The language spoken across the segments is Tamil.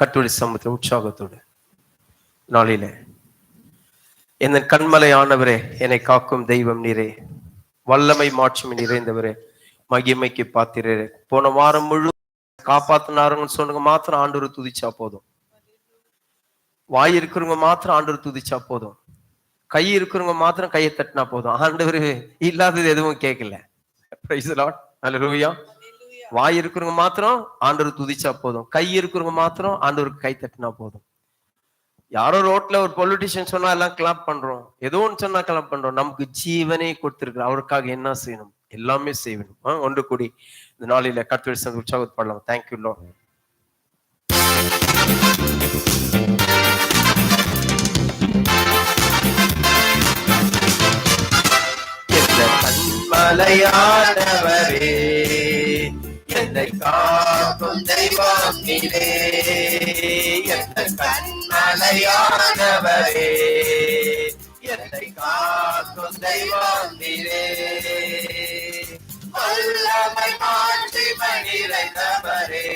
கட்டுரை சமூகத்தில் உற்சாகத்தோடு நாளிலே. என் கண்மலையானவரே என்னை காக்கும் தெய்வம் நீரே. வல்லமை மாட்சிமை நிறைந்தவரே மகிமைக்கு பாத்திரே போன வாரம் முழு காப்பாத்தினாருங்கன்னு சொன்னவங்க மாத்திரம் ஆண்டவர் துதிச்சா போதும். வாய் இருக்கிறவங்க மாத்திரம் ஆண்டவர் துதிச்சா போதும். கை இருக்கிறவங்க மாத்திரம் கையை தட்டினா போதும். ஆண்டவர் இல்லாதது எதுவும் கேட்கல. Praise the வாய் இருக்கிறவங்க மாத்திரம் ஆண்டவர் துதிச்சா போதும். கை இருக்கிறவங்க மாத்திரம் ஆண்டவருக்கு கை தட்டினா போதும். யாரோ ரோட்ல ஒரு பொலிட்டிஷியன் சொன்னா எல்லாம் கிளாப் பண்றோம். ஏதோ ஒன்று சொன்னா கிளாப் பண்றோம். நமக்கு ஜீவனே கொடுத்திருக்கிற அவருக்காக என்ன செய்யணும்? எல்லாமே செய்யணும். ஆ, ஒன்று கூடி இந்த நாளில கத்துரை சந்த உற்சாகத்து பாடலாம். தேங்க்யூ லோ மலையானவரே என்னை காக்கும் தெய்வம் நீரே. எந்த கண்மலையானவரே. என்னை காக்கும் தெய்வம் நீரே. வல்லமை மாற்றி மகிழ்ந்தவரே.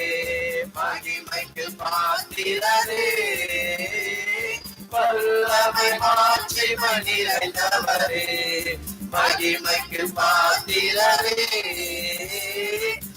மகிமைக்கு பாத்திரரே. வல்லமை மாற்றி மகிழ்ந்தவரே. மகிமைக்கு பாத்திரரே.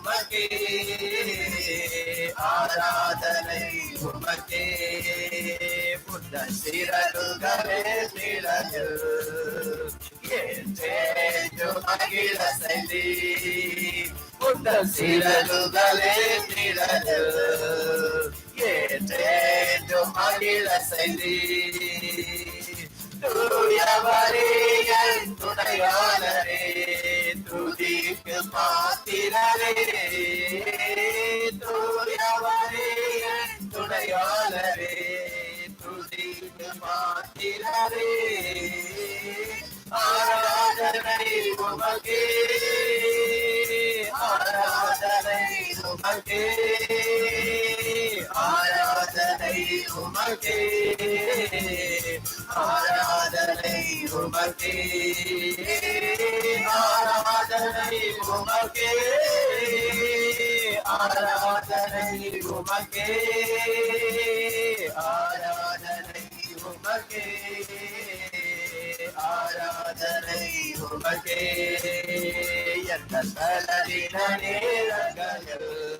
உமக்கே ஆராதனை உமக்கே புத்த சிறகுகளே சிறகு மகிழ செய்தி புத்த சிறகுகளே சிறகு ஏற்றேற்று மகிழ செய்தி தூயவரே துணையாளரே. துதிக்கு பாத்திரரே தூயவரே துணையாளரே துதிக்கு பாத்திரரே ஆராதனை உமக்கே ஆராதனை உமகே ஆராதனை உமகே ஆராதனை உமக்கே ஆராதனை உமக்கே ஆராதனை உமக்கே ஆராதனை உமக்கே ஆராதனை உமக்கே எந்த தலரின நேரங்கள்?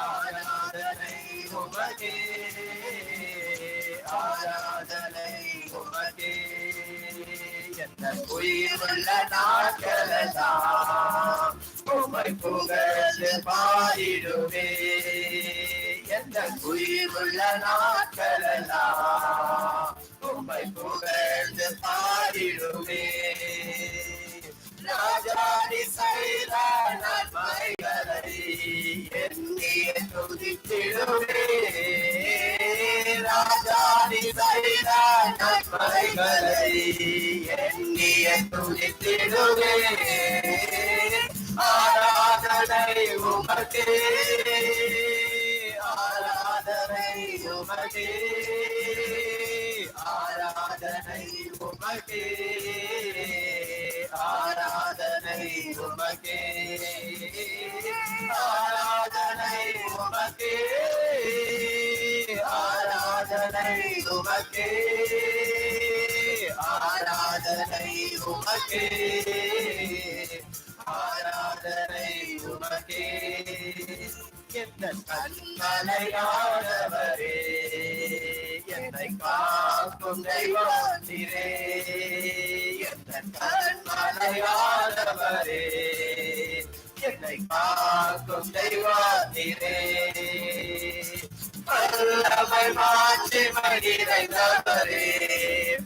ஆராதனை உமக்கே ஆராதனை உமக்கே எந்த உயிருள்ள நாட்களெல்லாம் உமை புகழ்ந்து பாடிடுவே எந்த உயிருள்ள நாட்களெல்லாம் உமை புகழ்ந்து பாடிடுவே ராஜாடி செய்த நன்மைகளை துடித்திடுவே ஆராதனை உமகே ஆராதனை உமகே ஆராதனை உமகே ஆராதனை உமகே ஆராதனை உமக்கே. ஆராதனை உமக்கே. ஆராதனை உமக்கே. ஆராதனை உமக்கே. எந்த கண்மலையானவரே. என்னை காக்கும் தெய்வம் நீரே எந்த கண்மலையானவரே. என்னை காக்கும் தெய்வம் நீரே வல்லமை மாற்றி மகிழ்ந்தவரே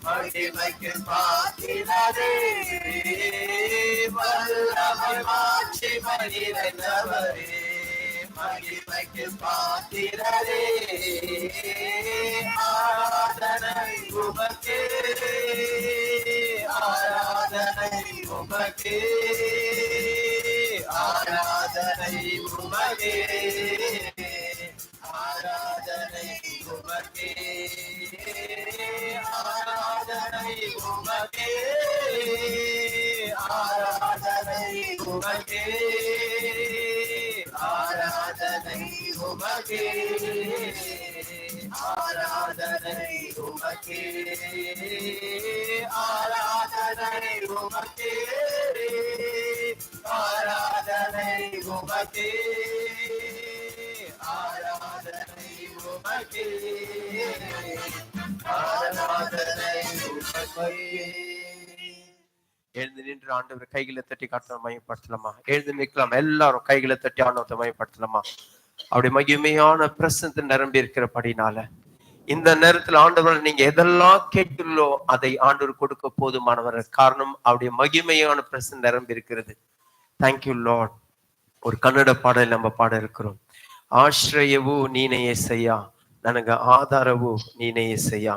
மகிமைக்கு பாத்தினரே வல்லமை மாற்றி மகிழ்ந்தவரே மகிமைக்கு பாத்திரரே ஆராதனை உமக்கே ஆராதனை உமக்கே. ஆராதனை உமகே ஆராதனை உமகே ஆராதனை உமகே ஆராதனை உமகே ஆராதனை உமகே ஆராதனை உமகே ஆராதனை உமகே ஆராதனை உமக்கே ஆராதனை உமக்கே. ஆராதனை உமக்கே. எழுந்து நின்று ஆண்டவர் கைகளை தட்டி காட்டுற மையப்படுத்தலாமா எழுந்து நிற்கலாம். எல்லாரும் கைகளை தட்டி ஆண்டவத்தை மையப்படுத்தலாமா அப்படி மகிமையான பிரசனத்தை நிரம்பி இருக்கிறபடினால இந்த நேரத்துல ஆண்டவர் நீங்க எதெல்லாம் கேட்டுள்ளோ அதை ஆண்டவர் கொடுக்க போதுமானவர் காரணம் அவருடைய மகிமையான பிரசன் நிரம்பி இருக்கிறது. தேங்க்யூ லார்ட் ஒரு கன்னட பாடல் நம்ம பாட இருக்கிறோம் ಆಶ್ರಯವು ನೀನೇ ಎಸಯ್ಯ ನನಗ ಆಧಾರವು ನೀನೇ ಎಸಯ್ಯ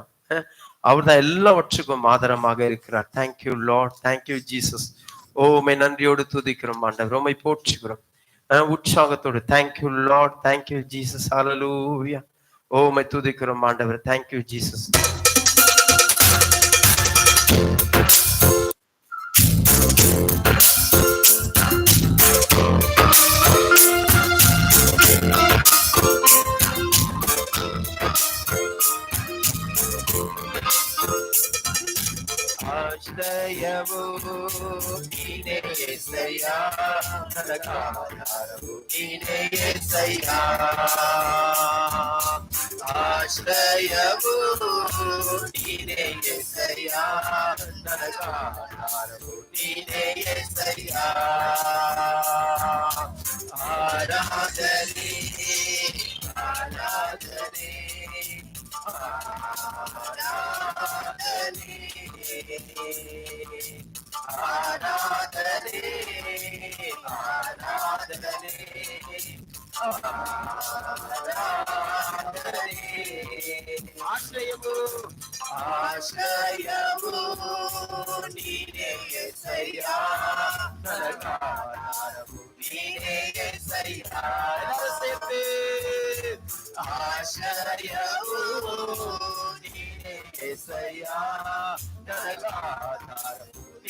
அவர்தான் எல்லாவற்றுக்கும் ஆதாரமாக இருக்கிறார் தேங்க்யூ லார்ட் தேங்க்யூ ஜீசஸ் ஓ உமை நன்றியோடு துதிக்கிறோம் ஆண்டவர் உமை போற்றுகிறோம் அஹ் உற்சாகத்தோடு thank you lord thank you Jesus hallelujah ஓ உமை துதிக்கிறோம் ஆண்டவர் தேங்க்யூ ஜீசஸ் ఆశ్రయము నీనే ఏసయ్యా ఆధారము నీనే ఏసయ్యా ఆశ్రయము నీనే ఏసయ్యా ఆధారము నీనే ఏసయ్యా ఆరాధన ఆరాధనే ఆరాధనే ఆశ్రయము ఆశ్రయము నీరే సయ్యా నీరే సయ్యా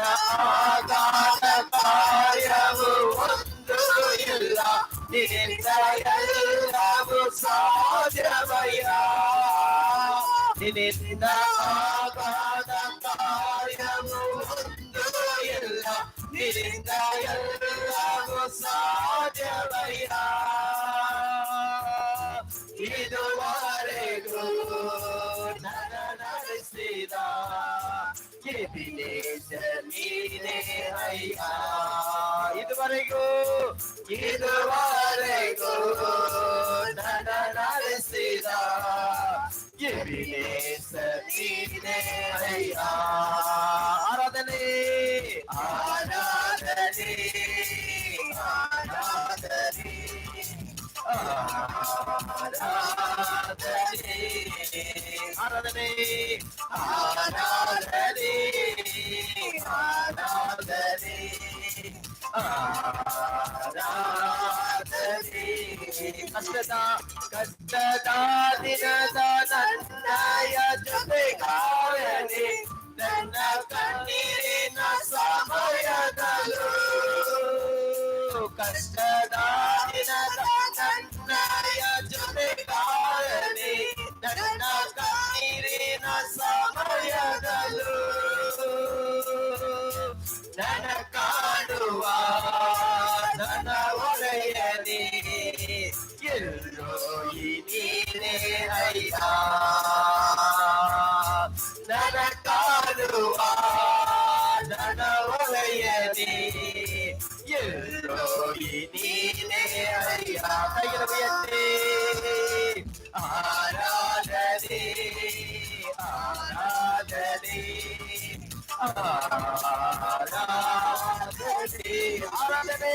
ಆಗಾದ ಕಾರ್ಯವು ಒಂದು ಇಲ್ಲ ನಿನ್ನಿಂದ ಎಲ್ಲವೂ ಸಾಧ್ಯವಯ್ಯ ನಿನ್ನಿಂದ ಆಗಾದ ಕಾರ್ಯವು ಒಂದು ಇಲ್ಲ ನಿನ್ನಿಂದ ಎಲ್ಲವೂ ಸಾಧ್ಯವಯ್ಯ ಇದುವರೆಗೂ ಇದುವರೆಗೂ ಧನ ನಡೆಸಿದ ಗಿರಿನೇಶನೇ ಆರಾಧನೆ ಆರಾಧನೆ ಆರಾಧನೆ ஆராதனே ஆராதனே ஆராதனே ஆராதனே ಕಷ್ಟದ ಕಷ್ಟದ ದಿನದ ನನ್ನಯ ಜೊತೆಗಾರನೆ ನನ್ನ ಕಣ್ಣೀರೇ ಅಯ್ಯ ನನ ಕಾಡುವ ನನ್ನ ಒಡೆಯನೇ ಎಲ್ಲೋ ಈ ನೀನೇ ಅಯ್ಯ ಕೈಗಳ ಬಯತೆ ಆರಾಧನೆ ಆರಾಧನೆ ಆರಾಧನೆ ಆರಾಧನೆ ಆರಾಧನೆ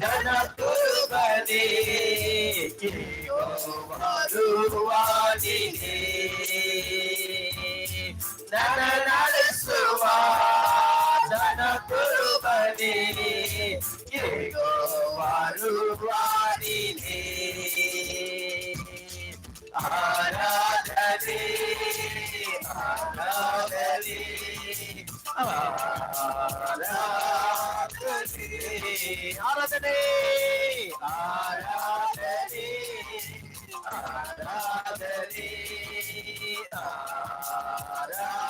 ನನ್ನ ಕುರುಬನೇ ಬರುವಾನಿಗೆ ನನ್ನ ನಡೆಸುವ ನನ್ನ ಕುರುಬನೇ ಬರುವಾನಿಗೆ ಆರಾಧನೆ ಆರಾಧನೆ ಆರಾಧನೆ ಆರಾಧನೆ ಆರಾಧನೆ ಆರಾಧನೆ ಆರಾಧನೆ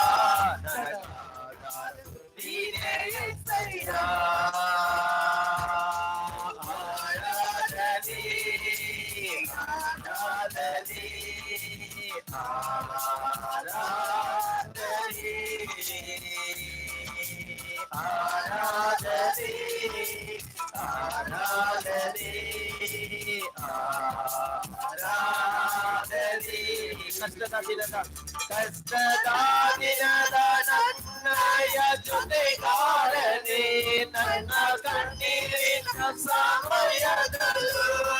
ನನ್ನಯ ಜೊತೆಗಾರನೆ ನನ್ನ ಕಣ್ಣೀರಿನ ಸಮಯದಲ್ಲೂ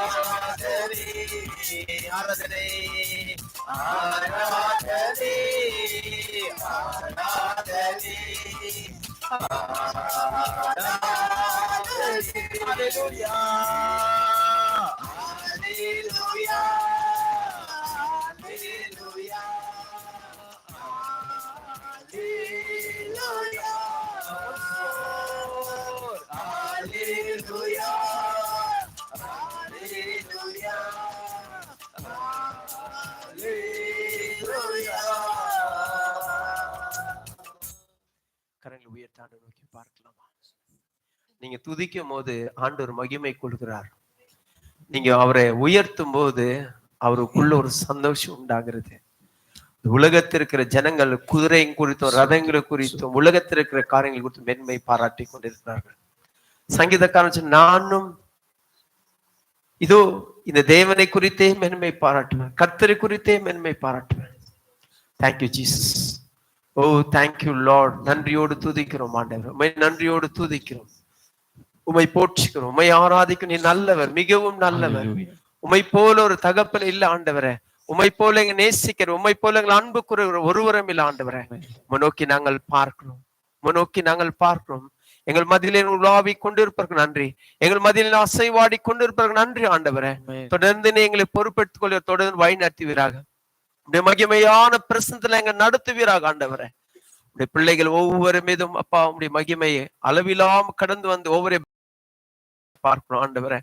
அரசனே அரசனே ஆராதனே. ஆராதனே. ஆராதனே நீங்க துதிக்கும் போது ஆண்டவர் மகிமை கொள்கிறார். நீங்க அவரை உயர்த்தும் போது அவருக்குள்ள ஒரு சந்தோஷம் உண்டாகிறது. உலகத்தில் இருக்கிற ஜனங்கள் குதிரை குறித்தும் ரதங்களை குறித்தும் உலகத்தில் இருக்கிற காரியங்கள் குறித்தும் மென்மை பாராட்டி கொண்டிருக்கிறார்கள். சங்கீதக்காரன் நானும் இதோ இந்த தேவனை குறித்தே மென்மை பாராட்டுவேன். கர்த்தரை குறித்தே மென்மை பாராட்டுவேன். Thank you Jesus oh thank you lord நன்றியோடு துதிக்கிறோம் ஆண்டவர். நன்றியோடு துதிக்கிறோம். உமை போற்றுகிறோம் உமை ஆராதிக்கும் நீ நல்லவர் மிகவும் நல்லவர். உமை போல ஒரு தகப்பன் இல்ல ஆண்டவரே. உமை போல எங்க நேசிக்கிற உமை போல எங்கள் அன்பு கூறுகிற ஒருவரும் இல்ல ஆண்டவரே. நோக்கி நாங்கள் பார்க்கிறோம். நோக்கி நாங்கள் பார்க்கிறோம். எங்கள் மதியிலே உலாவி கொண்டிருப்பதற்கு நன்றி. எங்கள் மதியிலே அசைவாடி கொண்டிருப்பதற்கு நன்றி ஆண்டவரே. தொடர்ந்து நீ எங்களை பொறுப்பெடுத்துக் கொள்ள தொடர்ந்து வழி நடத்துவீராக. மகிமையான பிரசனத்துல எங்க நடத்துவீராக ஆண்டவரே. உடைய பிள்ளைகள் ஒவ்வொரு மீதும் அப்பா உடைய மகிமையை அளவிலாம கடந்து வந்து ஒவ்வொரு பார்க்கிறோம் ஆண்டவரே.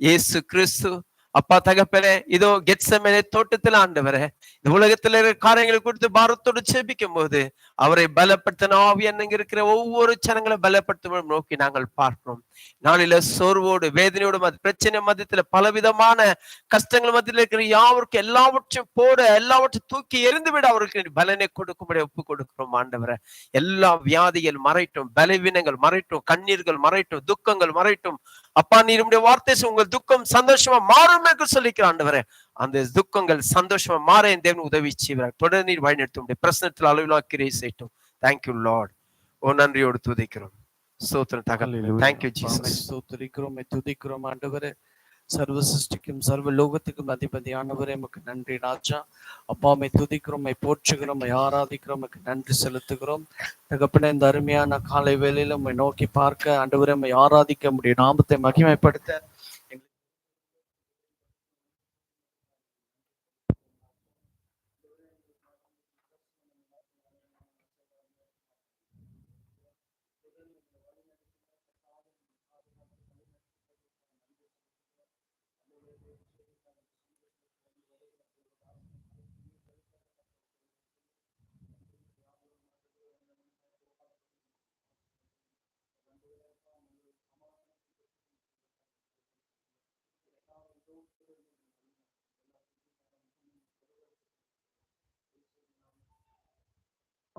இயேசு கிறிஸ்து அப்பா தகப்பனே இதோ கெட்சமேலே தோட்டத்தில் ஆண்டவரே இந்த உலகத்துல இருக்கிற காரியங்களை குறித்து பாரத்தோடு செபிக்கும் போது அவரை பலப்படுத்தின ஆவி என்னங்க இருக்கிற ஒவ்வொரு சனங்களை பலப்படுத்தும் நோக்கி நாங்கள் பார்க்கிறோம். நாளில சோர்வோடு வேதனையோடு மத் பிரச்சனை மத்தியத்துல பலவிதமான கஷ்டங்கள் மத்தியில் இருக்கிற யாவருக்கும் எல்லாவற்றையும் போட எல்லாவற்றையும் தூக்கி எரிந்து விட அவருக்கு பலனை கொடுக்கும்படி ஒப்பு கொடுக்கிறோம் ஆண்டவரை. எல்லா வியாதிகள் மறைட்டும் பலவீனங்கள் மறைட்டும் கண்ணீர்கள் மறைட்டும் துக்கங்கள் மறைட்டும் அப்பா நீ நம்முடைய வார்த்தை உங்கள் துக்கம் சந்தோஷமா மாறும் என்று சொல்லிக்கிற ஆண்டவரே. அந்த துக்கங்கள் சந்தோஷமா மாற என் தேவன் உதவி செய்வார். தொடர்ந்து நீர் வழிநடத்தும். உடைய பிரச்சனத்தில் அளவிலா கிரியை செய்யட்டும் தேங்க்யூ லார்ட் ஓ நன்றியோடு துதிக்கிறோம். சோத்திரம் தகவல். தேங்க்யூ ஜீசஸ் ஸ்தோத்திரிக்கிறோம் துதிக்கிறோம் ஆண்டவரே. சர்வ சிருஷ்டிக்கும் சர்வ லோகத்துக்கும் அதிபதியானவரே உமக்கு நன்றி ராஜா. அப்பா உம்மை துதிக்கிறோம் போற்றுகிறோம் ஆராதிக்கிறோம் உமக்கு நன்றி செலுத்துகிறோம். தகப்பனே இந்த அருமையான காலை வேலையில உண்மை நோக்கி பார்க்க ஆண்டவரே உம்மை ஆராதிக்க முடியும் நாமத்தை மகிமைப்படுத்த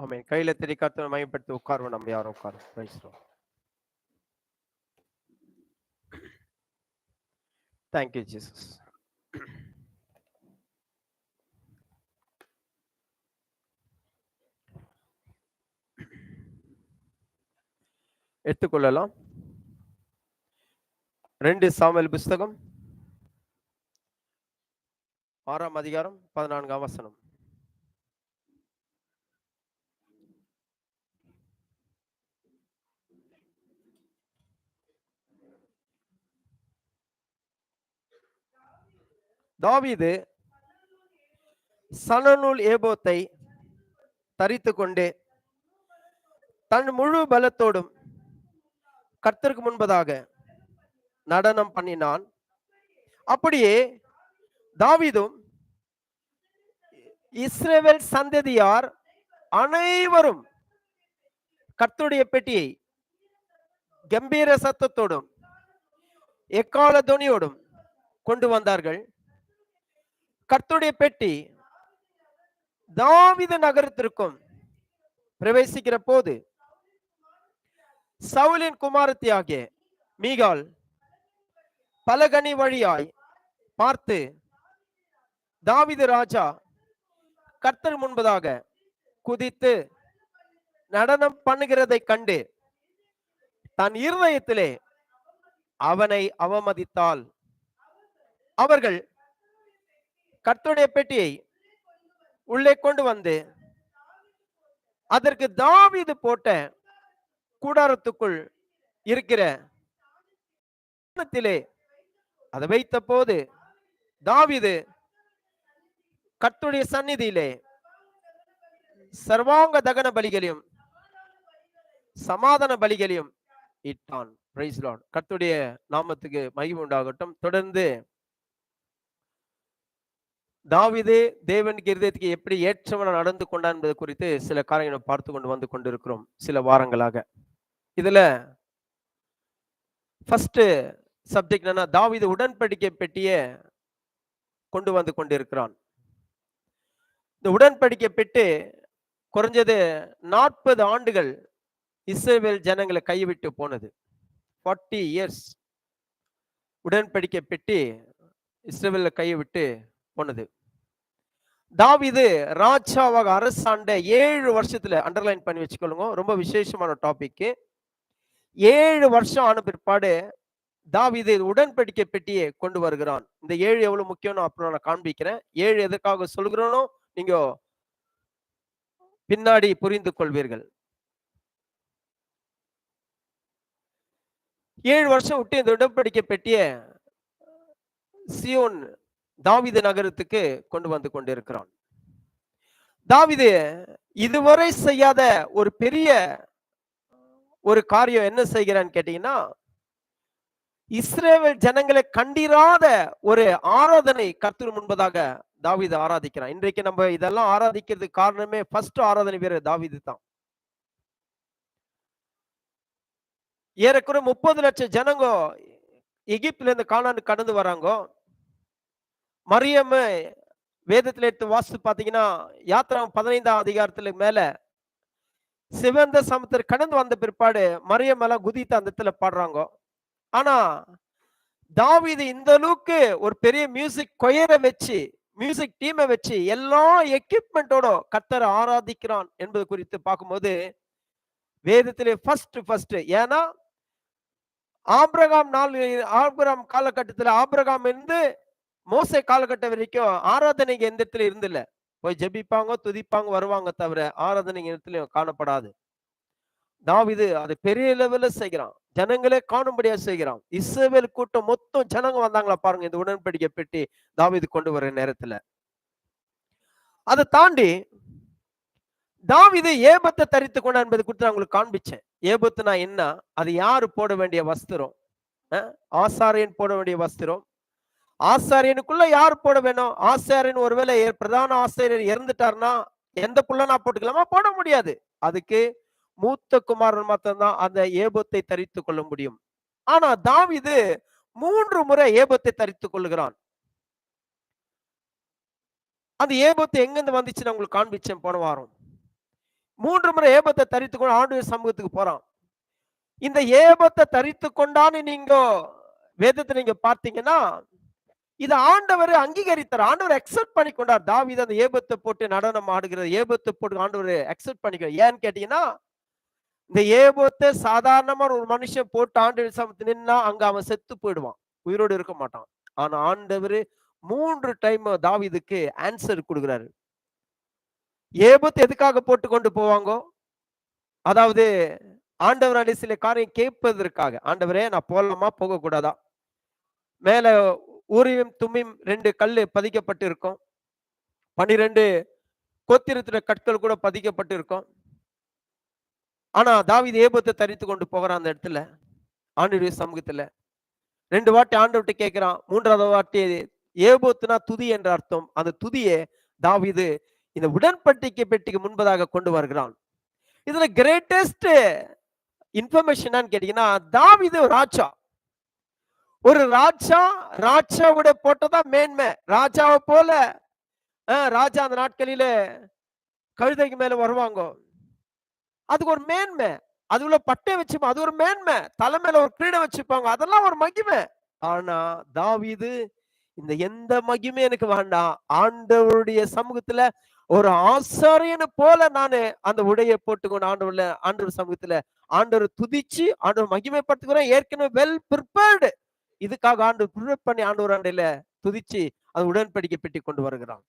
ஆமே கையில தெரி கர்த்தரை மயப்படுத்தி உட்காருவோம் நம்ம யாரும் உட்காரும் Praise the Lord. Thank எடுத்துக்கொள்ளலாம். ரெண்டு சாமியல் புஸ்தகம். ஆறாம் அதிகாரம் பதினான்காம் வசனம். தாவீது சனநூல் ஏபோத்தை தரித்து கொண்டு தன் முழு பலத்தோடும் கர்த்தருக்கு முன்பதாக நடனம் பண்ணினான். அப்படியே தாவிதும் இஸ்ரவேல் சந்ததியார் அனைவரும் கர்த்தருடைய பெட்டியை கம்பீர சத்தத்தோடும் எக்கால துணியோடும் கொண்டு வந்தார்கள். கர்த்தருடைய பெட்டி தாவித நகரத்திற்கும் பிரவேசிக்கிற போது சவுலின் குமாரத்தியாகிய மீகால் பலகனி வழியாய் பார்த்து தாவிது ராஜா கர்த்தர் முன்பதாக குதித்து நடனம் பண்ணுகிறதை கண்டு தன் இருதயத்திலே அவனை அவமதித்தால் அவர்கள் கர்த்தருடைய பெட்டியை உள்ளே கொண்டு வந்து அதற்கு தாவிது போட்ட கூடாரத்துக்குள் இருக்கிற அதை வைத்த போது தாவிது கர்த்துடைய சந்நிதியிலே சர்வாங்க தகன பலிகளையும் சமாதான பலிகளையும் இட்டான். பிரைஸ் லார்ட் நாமத்துக்கு மகிமை உண்டாகட்டும். தொடர்ந்து தாவிது தேவன் இருதயத்துக்கு எப்படி ஏற்றவன நடந்து கொண்டான் என்பது குறித்து சில காரியங்களை பார்த்து கொண்டு வந்து கொண்டிருக்கிறோம் சில வாரங்களாக. இதுல ஃபர்ஸ்ட் சப்ஜெக்ட் என்னன்னா தாவிது உடன்படிக்கை பெட்டியை கொண்டு வந்து கொண்டிருக்கிறான். இந்த உடன்படிக்கை பெட்டு குறைஞ்சது நாற்பது ஆண்டுகள் இஸ்ரேல் ஜனங்களை கைவிட்டு போனது. ஃபார்ட்டி இயர்ஸ் உடன்படிக்கை பெட்டி இஸ்ரேவில் கைவிட்டு போனது தாவிது ராஜாவாக அரசாண்ட ஏழு வருஷத்துல அண்டர்லைன் பண்ணி வச்சுக்கொள்ளுங்க. ரொம்ப விசேஷமான டாபிக் ஏழு வருஷம் ஆன பிற்பாடு தாவிது உடன்படிக்கை பெட்டியை கொண்டு வருகிறான். இந்த ஏழு எவ்வளவு முக்கியம்னு அப்புறம் நான் காண்பிக்கிறேன். ஏழு எதற்காக சொல்கிறோனோ நீங்க பின்னாடி புரிந்து கொள்வீர்கள். ஏழு வருஷம் விட்டு இந்த உடன்படிக்கை பெட்டிய சியோன் தாவித நகரத்துக்கு கொண்டு வந்து கொண்டிருக்கிறான். தாவிது இதுவரை செய்யாத ஒரு பெரிய ஒரு காரியம் என்ன செய்கிறான்னு கேட்டீங்கன்னா இஸ்ரேல் ஜனங்களை கண்டிராத ஒரு ஆராதனை கர்த்தர் முன்பதாக தாவிது ஆராதிக்கிறான். இன்றைக்கு நம்ம இதெல்லாம் ஆராதிக்கிறதுக்கு காரணமே ஃபர்ஸ்ட் ஆராதனை வீரர் தாவிது தான். ஏறக்குறை முப்பது லட்சம் ஜனங்க எகிப்துல இருந்து காணாண்டு கடந்து வராங்க மரியம் வேதத்தில் எடுத்து வாசித்து பாத்தீங்கன்னா யாத்திரா பதினைந்தாம் அதிகாரத்துல மேல சிவந்த சமத்தர் கடந்து வந்த பிற்பாடு மரியம் எல்லாம் குதித்து அந்த இடத்துல பாடுறாங்க. ஆனா தாவீது இந்த அளவுக்கு ஒரு பெரிய மியூசிக் கொயரை வச்சு மியூசிக் டீமை வச்சு எல்லா எக்யூப்மெண்டோட கத்தரை ஆராதிக்கிறான் என்பது குறித்து பார்க்கும்போது வேதத்திலே ஃபர்ஸ்ட் ஃபர்ஸ்ட் ஏன்னா ஆப்ரகாம் நாள் ஆப்ரகாம் காலகட்டத்துல ஆப்ரகாம் இருந்து மோசை காலகட்டம் வரைக்கும் ஆராதனைக்கு எந்த இடத்துல இருந்தில்ல. போய் ஜெபிப்பாங்க துதிப்பாங்க வருவாங்க தவிர ஆராதனை இடத்துலயும் காணப்படாது. தாவிது அது பெரிய லெவல்ல செய்கிறான். ஜனங்களே காணும்படியா செய்கிறான். இஸ்ரேல் கூட்டம் மொத்தம் ஜனங்க வந்தாங்களா பாருங்க இந்த உடன்படிக்கை பெட்டி தாவிது கொண்டு வர நேரத்துல. அதை தாண்டி தாவிது ஏபத்தை தரித்து கொண்டா என்பது குறித்து நான் உங்களுக்கு காண்பிச்சேன். ஏபத்துனா என்ன? அது யாரு போட வேண்டிய வஸ்திரம்? ஆசாரியன் போட வேண்டிய வஸ்திரம்? ஆசாரியனுக்குள்ள யார் போட வேணும்? ஆசாரியன் ஒருவேளை பிரதான ஆசிரியர் இறந்துட்டாருன்னா எந்த புள்ள நான் போட்டுக்கலாமா? போட முடியாது. அதுக்கு மூத்த குமாரன் மாத்திரம்தான் அந்த ஏபத்தை தரித்து கொள்ள முடியும். ஆனா தாவீது மூன்று முறை ஏபத்தை தரித்து கொள்ளுகிறான். அந்த ஏபத்து எங்கிருந்து வந்துச்சு நான் உங்களுக்கு காண்பிச்சேன் போன வாரம். மூன்று முறை ஏபத்தை தரித்து கொண்டு ஆண்டு சமூகத்துக்கு போறான். இந்த ஏபத்தை தரித்து கொண்டான்னு நீங்க வேதத்தை நீங்க பார்த்தீங்கன்னா இது ஆண்டவர் அங்கீகரித்தார். ஆண்டவர் அக்செப்ட் பண்ணி கொண்டார் தாவித அந்த ஏபத்தை போட்டு நடனம் ஆடுகிறது. ஏபத்தை போட்டு ஆண்டவர் அக்செப்ட் பண்ணிக்கிறார். ஏன்னு கேட்டீங்கன்னா இந்த ஏபத்தை சாதாரணமா ஒரு மனுஷன் போட்டு ஆண்டு சமத்து நின்னா அங்க அவன் செத்து போயிடுவான். உயிரோடு இருக்க மாட்டான். ஆனா ஆண்டவர் மூன்று டைம் தாவிதுக்கு ஆன்சர் கொடுக்குறாரு. ஏபத்து எதுக்காக போட்டு கொண்டு போவாங்கோ? அதாவது ஆண்டவர் அடி சில காரியம் கேட்பதற்காக. ஆண்டவரே நான் போகலாமா போக கூடாதா மேல ஊரியும் தும்மியும் ரெண்டு கல்லு பதிக்கப்பட்டு இருக்கும் பனிரெண்டு கோத்திரத்துல கற்கள் கூட பதிக்கப்பட்டு இருக்கும் ஆனா தாவீது ஏபத்தை தரித்து கொண்டு போகிறான் அந்த இடத்துல ஆண்டுடைய சமூகத்துல. ரெண்டு வாட்டி ஆண்டு கேட்கிறான் மூன்றாவது வாட்டி ஏபோத்துனா துதி என்ற அர்த்தம். அந்த துதியை தாவீது இந்த உடன்பட்டிக்கை பெட்டிக்கு முன்பதாக கொண்டு வருகிறான். இதுல கிரேட்டஸ்ட் இன்ஃபர்மேஷன் கேட்டீங்கன்னா தாவீது ராஜா. ஒரு ராஜா ராஜாவோட போட்டதான் மேன்மை. ராஜாவை போல ராஜா அந்த நாட்களில கழுதைக்கு மேல வருவாங்க. அதுக்கு ஒரு மேன்மை. அது உள்ள பட்டை வச்சுப்போம். அது ஒரு மேன்மை. தலை மேல ஒரு கிரீடை வச்சுப்பாங்க. அதெல்லாம் ஒரு மகிமை. ஆனா தாவிது இந்த எந்த மகிமை எனக்கு வேண்டாம். ஆண்டவருடைய சமூகத்துல ஒரு ஆசாரியனு போல நானு அந்த உடையை போட்டுக்கொண்டு ஆண்டவர்ல ஆண்டவர் சமூகத்துல ஆண்டவர் துதிச்சு ஆண்டவர் மகிமைப்படுத்துக்கிறேன் ஏற்கனவே வெல் ப்ரிப்பேர்டு இதுக்காக ஆண்டு ப்ரிப்பேர் பண்ணி ஆண்டவர் ஆண்டையில துதிச்சு அது உடன்படிக்கை பெட்டி கொண்டு வருகிறான்.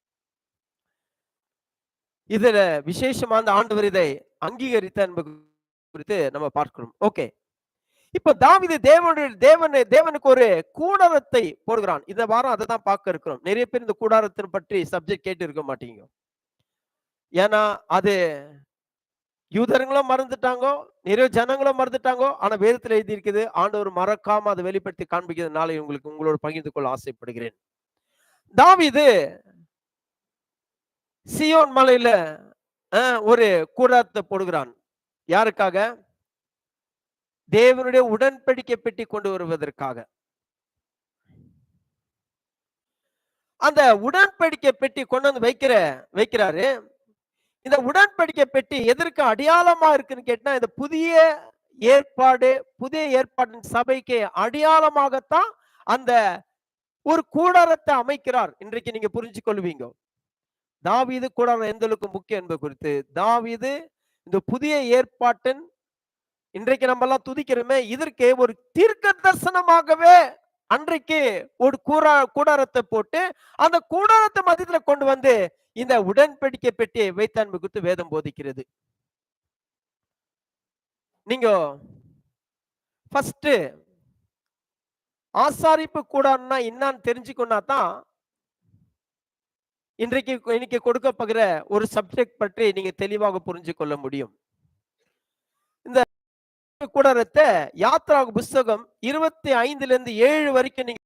இதுல விசேஷமா அந்த ஆண்டவர் இதை அங்கீகரித்த என்பது குறித்து நம்ம பார்க்கிறோம். ஓகே. இப்ப தாவிது தேவனுடைய தேவன் தேவனுக்கு ஒரு கூடாரத்தை போடுகிறான். இந்த வாரம் அதை தான் பார்க்க இருக்கிறோம். நிறைய பேர் இந்த கூடாரத்தின் பற்றி சப்ஜெக்ட் கேட்டு இருக்க மாட்டீங்க. ஏன்னா அது யூதர்களும் மறந்துட்டாங்கோ நிறைய ஜனங்களும் மறந்துட்டாங்கோ. ஆனா வேதத்துல எழுதி இருக்குது ஆண்டவர் மறக்காம அதை வெளிப்படுத்தி காண்பிக்கிறதுனால உங்களுக்கு உங்களோட பகிர்ந்து கொள்ள ஆசைப்படுகிறேன். தாவிது சியோன் மலையில ஒரு கூடாரத்தை போடுகிறான். யாருக்காக? தேவனுடைய உடன்படிக்கை பெட்டி கொண்டு வருவதற்காக. அந்த உடன்படிக்கை பெட்டி கொண்டு வந்து வைக்கிற வைக்கிறாரு. இந்த உடன்படிக்கை பெட்டி எதற்கு அடையாளமா இருக்குன்னு கேட்டா இந்த புதிய ஏற்பாடு புதிய ஏற்பாட்டின் சபைக்கு அடையாளமாகத்தான் அந்த ஒரு கூடாரத்தை அமைக்கிறார். இன்றைக்கு நீங்க புரிஞ்சு கொள்வீங்க தாவீது கூடாரம் எந்த அளவுக்கு முக்கியம் என்பது குறித்து தாவீது இந்த புதிய ஏற்பாட்டின் இன்றைக்கு நம்ம எல்லாம் துதிக்கிறோமே இதற்கு ஒரு தீர்க்க தரிசனமாகவே அன்றைக்கு ஒரு கூரா கூடாரத்தை போட்டு அந்த கூடாரத்தை மத்தியத்துல கொண்டு வந்து இந்த உடன்படிக்கை பெட்டியை வைத்தான்மை குறித்து வேதம் போதிக்கிறது. நீங்க ஃபர்ஸ்ட் ஆசாரிப்பு கூடாரம்னா என்னன்னு தெரிஞ்சுக்கணும்னா தான் இன்றைக்கு இன்னைக்கு கொடுக்கப்படுகிற ஒரு சப்ஜெக்ட் பற்றி நீங்க தெளிவாக புரிஞ்சு கொள்ள முடியும். கூடாரத்தை யாத்ரா புஸ்தகம் இருபத்தி ஐந்துல இருந்து ஏழு வரைக்கும் நீங்க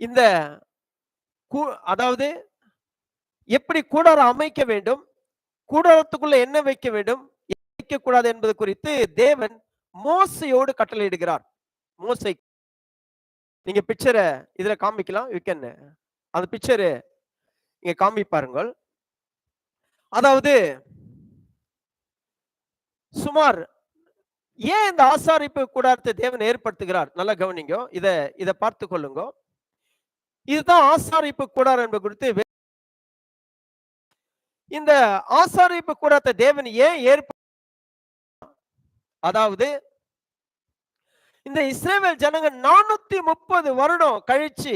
இந்த அதாவது எப்படி கூடாரம் அமைக்க வேண்டும் கூடாரத்துக்குள்ள என்ன வைக்க வேண்டும் வைக்க வைக்கக்கூடாது என்பது குறித்து தேவன் மோசையோடு கட்டளையிடுகிறார். மோசை நீங்க பிக்சரை இதுல காமிக்கலாம் யூ கேன் அந்த பிக்சரு இங்க காமி பாருங்கள் அதாவது சுமார் ஏன் இந்த ஆசாரிப்பு கூடாரத்தை தேவன் ஏற்படுத்துகிறார்? நல்லா கவனிங்க. இதை இதை பார்த்து கொள்ளுங்க. இதுதான் ஆசாரிப்பு கூடாரம் என்பது குறித்து இந்த ஆசாரிப்பு கூடாரத்தை தேவன் ஏன் ஏற்ப அதாவது இந்த இஸ்ரேவேல் ஜனங்க நானூத்தி முப்பது வருடம் கழிச்சு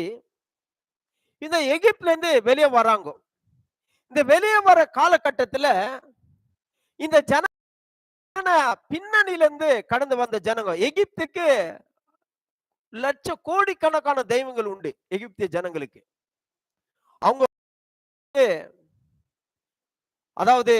இந்த எகிப்துல இருந்து வெளியே வராங்க. இந்த வெளியே வர காலகட்டத்துல இந்த ஜன பின்னணியில இருந்து கடந்து வந்த ஜனங்க எகிப்துக்கு லட்ச கோடிக்கணக்கான தெய்வங்கள் உண்டு எகிப்திய ஜனங்களுக்கு. அவங்க அதாவது